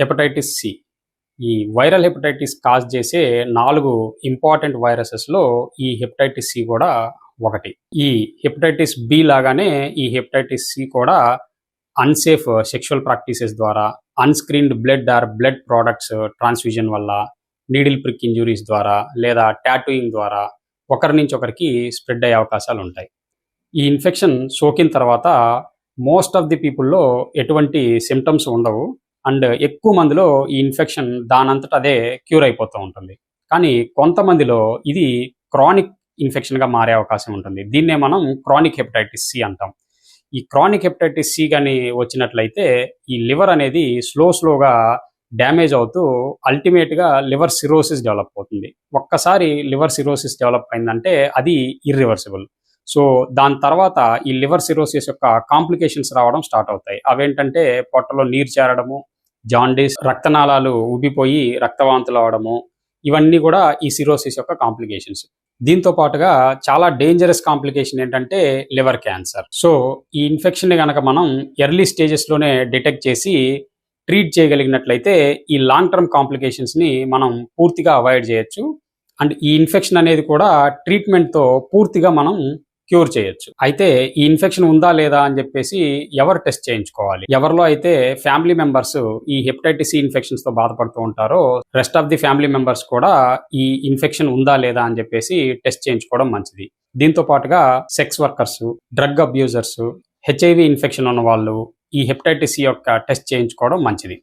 Hepatitis C. ఈ viral hepatitis cause చేసే నాలుగు ఇంపార్టెంట్ వైరసెస్లో ఈ హెపటైటిస్ సి కూడా ఒకటి. ఈ హెపటైటిస్ బి లాగానే ఈ హెపటైటిస్ సి కూడా అన్సేఫ్ సెక్షువల్ ప్రాక్టీసెస్ ద్వారా unscreened blood or blood products transfusion వల్ల నీడిల్ ప్రిక్ ఇంజురీస్ ద్వారా లేదా టాటూయింగ్ ద్వారా ఒకరి నుంచి ఒకరికి స్ప్రెడ్ అయ్యే అవకాశాలు ఉంటాయి. ఈ ఇన్ఫెక్షన్ సోకిన తర్వాత మోస్ట్ ఆఫ్ ది పీపుల్లో ఎటువంటి సిమ్టమ్స్ ఉండవు. అండ్ ఎక్కువ మందిలో ఈ ఇన్ఫెక్షన్ దానంతట అదే క్యూర్ అయిపోతూ ఉంటుంది. కానీ కొంతమందిలో ఇది క్రానిక్ ఇన్ఫెక్షన్గా మారే అవకాశం ఉంటుంది. దీన్నే మనం క్రానిక్ హెపటైటిస్ సి అంటాం. ఈ క్రానిక్ హెపటైటిస్ సి కానీ వచ్చినట్లయితే ఈ లివర్ అనేది స్లో స్లోగా డ్యామేజ్ అవుతూ అల్టిమేట్గా లివర్ సిరోసిస్ డెవలప్ అవుతుంది. ఒక్కసారి లివర్ సిరోసిస్ డెవలప్ అయిందంటే అది ఇర్రివర్సిబుల్. సో దాని తర్వాత ఈ లివర్ సిరోసిస్ యొక్క కాంప్లికేషన్స్ రావడం స్టార్ట్ అవుతాయి. అవేంటంటే పొట్టలో నీరు చేరడము జాండీస్ రక్తనాళాలు ఊపిపోయి రక్తవాంతులు అవడము ఇవన్నీ కూడా ఈ సిరోసిస్ యొక్క కాంప్లికేషన్స్ దీంతో పాటుగా చాలా డేంజరస్ కాంప్లికేషన్ ఏంటంటే లివర్ క్యాన్సర్ సో ఈ ఇన్ఫెక్షన్ కనుక మనం ఎర్లీ స్టేజెస్లోనే డిటెక్ట్ చేసి ట్రీట్ చేయగలిగినట్లయితే ఈ లాంగ్ టర్మ్ కాంప్లికేషన్స్ని మనం పూర్తిగా అవాయిడ్ చేయొచ్చు. అండ్ ఈ ఇన్ఫెక్షన్ అనేది కూడా ట్రీట్మెంట్తో పూర్తిగా మనం క్యూర్ చేయొచ్చు. అయితే ఈ ఇన్ఫెక్షన్ ఉందా లేదా అని చెప్పేసి ఎవరు టెస్ట్ చేయించుకోవాలి? ఎవరిలో అయితే ఫ్యామిలీ మెంబర్స్ ఈ హెపటైటిస్ ఇన్ఫెక్షన్స్తో బాధపడుతూ ఉంటారో rest of the family members కూడా ఈ ఇన్ఫెక్షన్ ఉందా లేదా అని చెప్పేసి టెస్ట్ చేయించుకోవడం మంచిది. దీంతో పాటుగా sex workers drug abusers HIV infection ఉన్న వాళ్ళు ఈ హెపటైటిస్ యొక్క టెస్ట్ చేయించుకోవడం మంచిది.